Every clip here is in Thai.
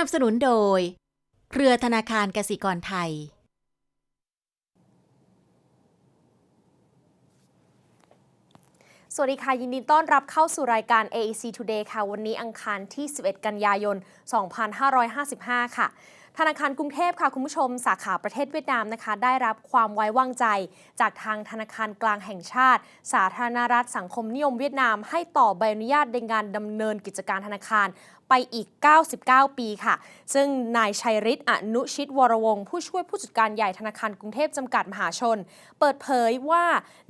สนับสนุนโดย เครือธนาคารกสิกรไทย สวัสดีค่ะ ยินดีต้อนรับเข้าสู่รายการ AEC Today ค่ะ วันนี้อังคารที่ 11 กันยายน 2555 ค่ะ ธนาคารกรุงเทพค่ะคุณผู้ชม สาขาประเทศเวียดนามนะคะ ได้รับความไว้วางใจ จากทางธนาคารกลางแห่งชาติ สาธารณรัฐสังคมนิยมเวียดนาม ให้ต่อใบอนุญาตในการดำเนินกิจการธนาคารไปอีก 99 ปีค่ะ ซึ่งนายชัยฤทธิ์อนุชิตวรวงศ์ผู้ช่วยผู้จัดการใหญ่ธนาคารกรุงเทพจำกัดมหาชน เปิดเผยว่า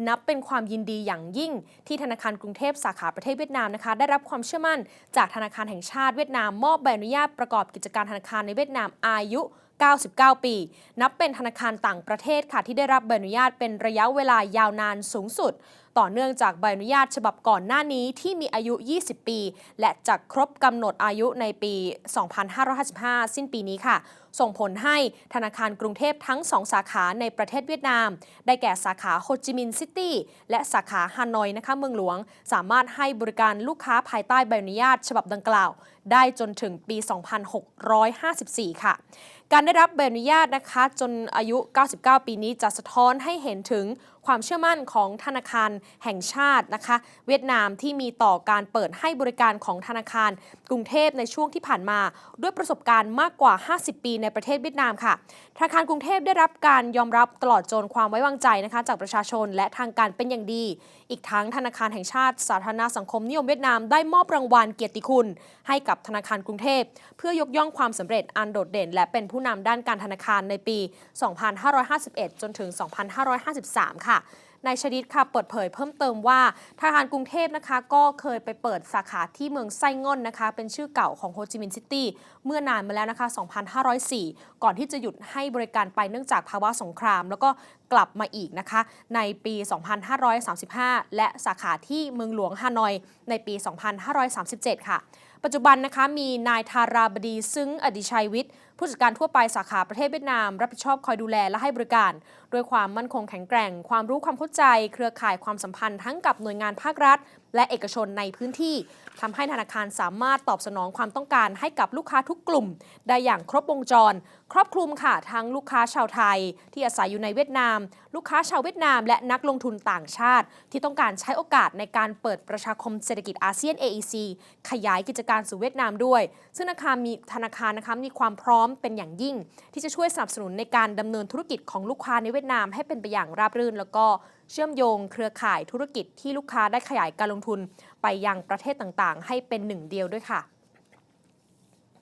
นับเป็นความยินดีอย่างยิ่ง ที่ธนาคารกรุงเทพสาขาประเทศเวียดนามนะคะ ได้รับความเชื่อมั่น จากธนาคารแห่งชาติเวียดนามมอบใบอนุญาตประกอบกิจการธนาคารในเวียดนามอายุ 99 ปี นับเป็นธนาคารต่างประเทศค่ะที่ได้รับใบอนุญาตเป็นระยะเวลายาวนานสูงสุด ต่อเนื่องจากใบอนุญาตฉบับก่อนหน้านี้ที่มีอายุ 20 ปี และจะครบกำหนดอายุในปี 2555 สิ้นปีนี้ค่ะ ส่งผลให้ธนาคารกรุงเทพทั้ง 2 สาขาในประเทศเวียดนาม ได้แก่สาขาโฮจิมินห์ซิตี้และสาขาฮานอยนะคะเมืองหลวง สามารถให้บริการลูกค้าภายใต้ใบอนุญาตฉบับดังกล่าว ได้จนถึงปี 2654 ค่ะการได้รับใบอนุญาตนะคะจนอายุ 99 ปีนี้จะสะท้อนให้เห็นถึงความเชื่อมั่นของธนาคารแห่งชาตินะคะ เวียดนามที่มีต่อการเปิดให้บริการของธนาคาร กรุงเทพในช่วงที่ผ่านมา ด้วยประสบการณ์มากกว่า 50 ปีในประเทศเวียดนามค่ะ ธนาคารกรุงเทพได้รับการยอมรับตลอดจนความไว้วางใจนะคะ จากประชาชนและทางการเป็นอย่างดี อีกทั้งธนาคารแห่งชาติ สาธารณสังคมนิยมเวียดนามได้มอบรางวัลเกียรติคุณ ให้กับธนาคารกรุงเทพ เพื่อยกย่องความสำเร็จอันโดดเด่น และเป็นผู้นำด้านการธนาคารในปี 2551 จนถึง 2553 ค่ะนายชดิดค่ะเปิดเผยเพิ่มเติมว่าธนาคารกรุงเทพนะคะ ก็เคยไปเปิดสาขาที่เมืองไส้ง่อนนะคะ เป็นชื่อเก่าของโฮจิมินห์ซิตี้เมื่อนานมาแล้วนะคะ 2504 ก่อนที่จะหยุดให้บริการไปเนื่องจากภาวะสงคราม แล้วก็กลับมาอีกนะคะ ในปี 2535 และสาขาที่เมืองหลวงฮานอยในปี 2537 ค่ะปัจจุบันนะคะมีนายธาราบดีซึ่งอดิชัยวิทย์ ผู้จัดการทั่วไปสาขาประเทศเวียดนาม รับผิดชอบคอยดูแลและให้บริการ ด้วยความมั่นคงแข็งแกร่ง ความรู้ความเข้าใจ เครือข่ายความสัมพันธ์ทั้งกับหน่วยงานภาครัฐและเอกชนในพื้นที่ทำให้ธนาคารสามารถตอบสนองความต้องการให้กับลูกค้าทุกกลุ่ม ได้อย่างครบวงจร ครอบคลุมค่ะทั้งลูกค้าชาวไทย ที่อาศัยอยู่ในเวียดนาม ลูกค้าชาวเวียดนาม และนักลงทุนต่างชาติ ที่ต้องการใช้โอกาสในการเปิดประชาคมเศรษฐกิจอาเซียน AEC ขยายกิจการสู่เวียดนามด้วย ซึ่งธนาคารมีธนาคารนะคะมีความพร้อมเป็นอย่างยิ่ง ที่จะช่วยสนับสนุนในการดำเนินธุรกิจของลูกค้าในเวียดนามให้เป็นไปอย่างราบรื่น แล้วก็ เชื่อมโยงเครือข่ายธุรกิจที่ลูกค้าได้ขยายการลงทุน ไปยังประเทศต่างๆ ให้เป็นหนึ่งเดียวด้วยค่ะ